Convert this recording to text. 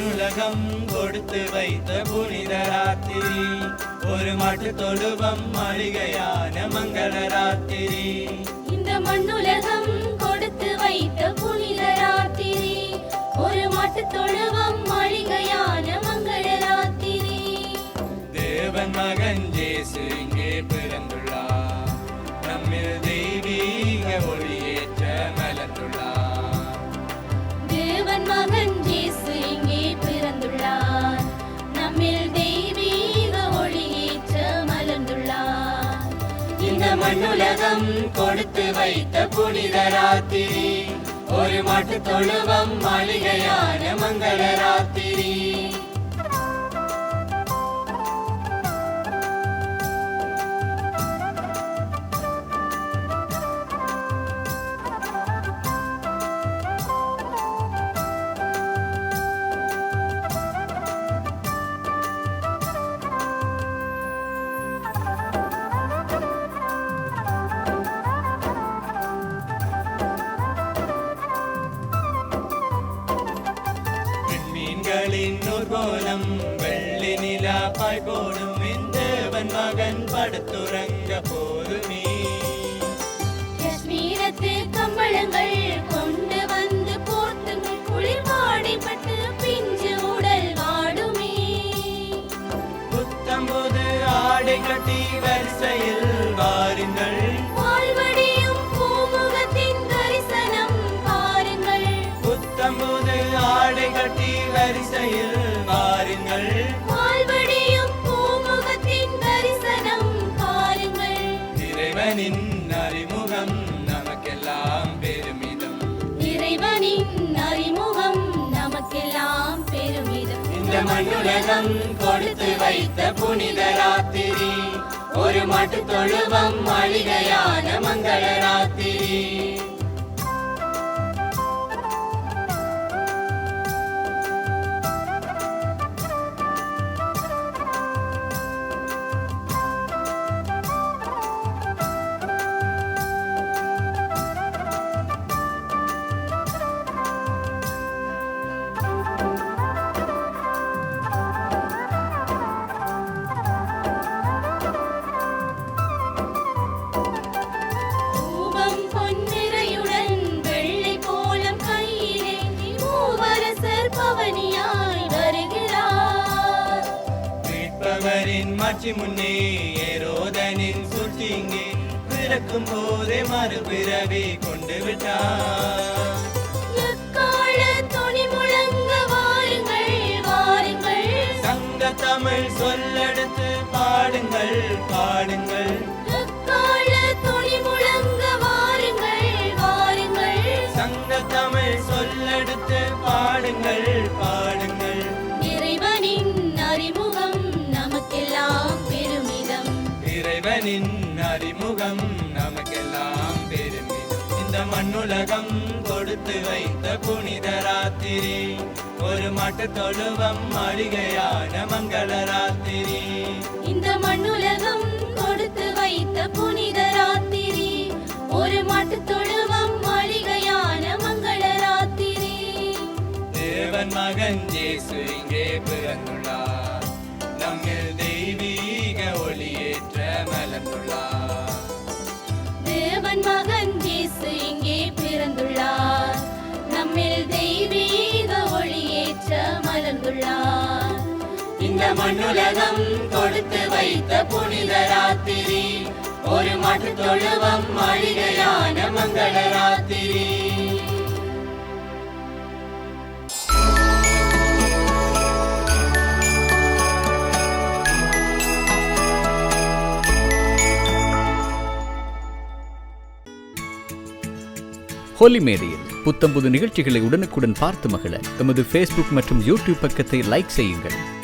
மண்ணுலகம் கொடுத்து வைத்த புனித ராத்திரி. ஒரு மாட்டு தொழுவம் மாளிகையான மங்கள ராத்திரி. இந்த மண்ணுலகம் கொடுத்து வைத்த புனித ராத்திரி. ஒரு மாட்டு தொழுவம் மாளிகையான மங்கள ராத்திரி. தேவன் மகன் ஜேசு இங்கே பிறந்துள்ளார். மண்ணுலகம் கொடுத்து வைத்த புனித ராத்திரி. ஒரு மாட்டு தொழுவம் மாளிகையான மங்கள ராத்திரி. மீன்களின் நூர்கோலம் வெள்ளி நிலா பாய் போடும் தேவன் மகன் படுத்துறங்க போதுமே. காஷ்மீரத்து கம்பளங்கள் கொண்டு வந்து போர்த்துங்கள் குளிர் வாடைப்பட்டு பிஞ்சு உடல் வாடுமே. புத்தம்போது ஆடை கட்டி வரிசையில் வாருங்கள். ஆடை கட்டி வரிசையில் வாருங்கள். வாழ்வடியும் பூமுகத்தின் தரிசனம் பாருங்கள். இறைவனின் அறிமுகம் நமக்கெல்லாம் பெருமிதம். இறைவனின் அறிமுகம் நமக்கெல்லாம் பெருமிதம். இந்த மண்ணுலகம் கொடுத்து வைத்த புனித ராத்திரி. ஒரு மாட்டு தொழுவம் மாளிகையான மங்கள ராத்திரி. மீட்பவரின் மாட்சி முன்னே ஏரோதனின் சுட்டிங்கே பிறக்கும் போதே மறுபிறவி கொண்டு விட்டார். இறைவனின் அறிமுகம் நமக்கெல்லாம் பெருமிதம் இந்த மண்ணுலகம் கொடுத்து வைத்த புனித ராத்திரி. ஒரு மாட்டு தொழுவம் மாளிகையான மங்கள ராத்திரி. இந்த மண்ணுலகம் கொடுத்து வைத்த புனித ராத்திரி. ஒரு மாட்டு தொழுவம் மாளிகையான மங்கள ராத்திரி. தேவன் மகன் ஜேசு இங்கே பிறந்துள்ளார். மண்ணுலகம் கொடுத்து வைத்த புனித ராத்திரி. ஒரு மாட்டு தொழுவம் மாளிகையான மங்கள ராத்திரி. ஹோலி மேடையில் புத்தம்புது நிகழ்ச்சிகளை உடனுக்குடன் பார்த்து மகிழ. எமது ஃபேஸ்புக் மற்றும் யூடியூப் பக்கத்தை லைக் செய்யுங்கள்.